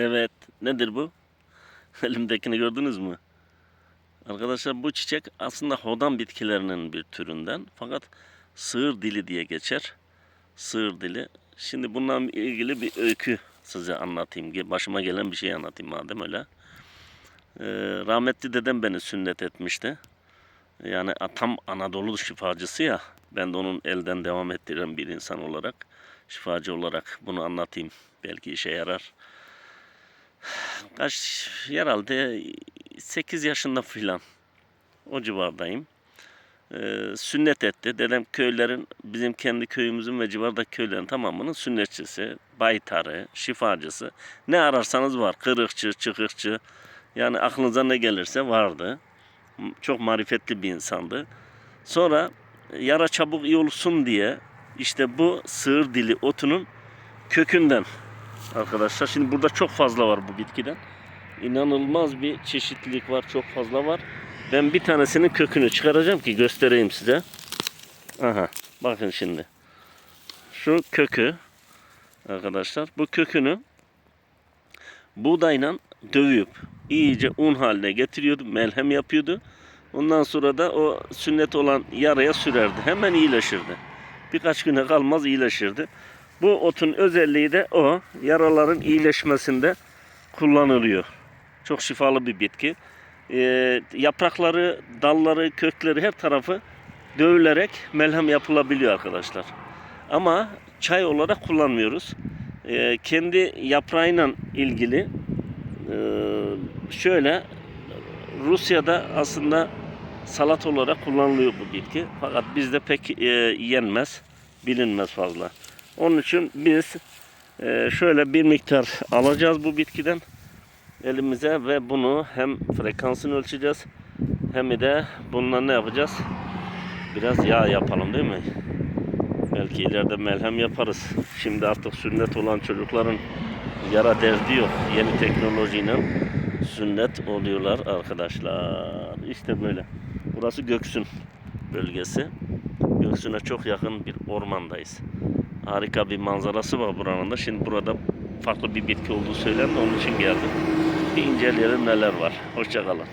Evet. Nedir bu? Elimdekini gördünüz mü? Arkadaşlar bu çiçek aslında hodan bitkilerinin bir türünden. Fakat sığır dili diye geçer. Sığır dili. Şimdi bununla ilgili bir öykü size anlatayım. Başıma gelen bir şey anlatayım madem öyle. Ee, rahmetli dedem beni sünnet etmişti. Yani tam Anadolu şifacısı ya. Ben de onun elden devam ettiren bir insan olarak, şifacı olarak bunu anlatayım. Belki işe yarar. Kaç herhalde 8 yaşında filan o civardayım. Ee, sünnet etti. Dedem köylerin bizim kendi köyümüzün ve civardaki köylerin tamamının sünnetçisi, baytarı, şifacısı. Ne ararsanız var. Kırıkçı, çıkıkçı. Yani aklınıza ne gelirse vardı. Çok marifetli bir insandı. Sonra yara çabuk iyi olsun diye işte bu sığır dili otunun kökünden arkadaşlar. Şimdi burada çok fazla var bu bitkiden. İnanılmaz bir çeşitlilik var. Çok fazla var. Ben bir tanesinin kökünü çıkaracağım ki göstereyim size. Aha. Bakın şimdi. Şu kökü arkadaşlar. Bu kökünü buğdayla dövüp iyice un haline getiriyordu. Melhem yapıyordu. Ondan sonra da o sünnet olan yaraya sürerdi. Hemen iyileşirdi. Birkaç güne kalmaz iyileşirdi. Bu otun özelliği de o. Yaraların iyileşmesinde kullanılıyor. Çok şifalı bir bitki. Ee, yaprakları, dalları, kökleri her tarafı dövülerek melhem yapılabiliyor arkadaşlar. Ama çay olarak kullanmıyoruz. Ee, kendi yaprağıyla ilgili e, şöyle Rusya'da aslında salat olarak kullanılıyor bu bitki. Fakat bizde pek e, yenmez, bilinmez fazla. Onun için biz e, şöyle bir miktar alacağız bu bitkiden elimize ve bunu hem frekansını ölçeceğiz hem de bununla ne yapacağız? Biraz yağ yapalım değil mi? Belki ileride melhem yaparız. Şimdi artık sünnet olan çocukların yara derdi yok. Yeni teknolojiyle sünnet oluyorlar arkadaşlar. İşte böyle. Burası Göksun bölgesi. Göksun'a çok yakın bir ormandayız. Harika bir manzarası var buranın da. Şimdi burada farklı bir bitki olduğu söylendi. Onun için geldim. Bir inceleyelim neler var. Hoşçakalın.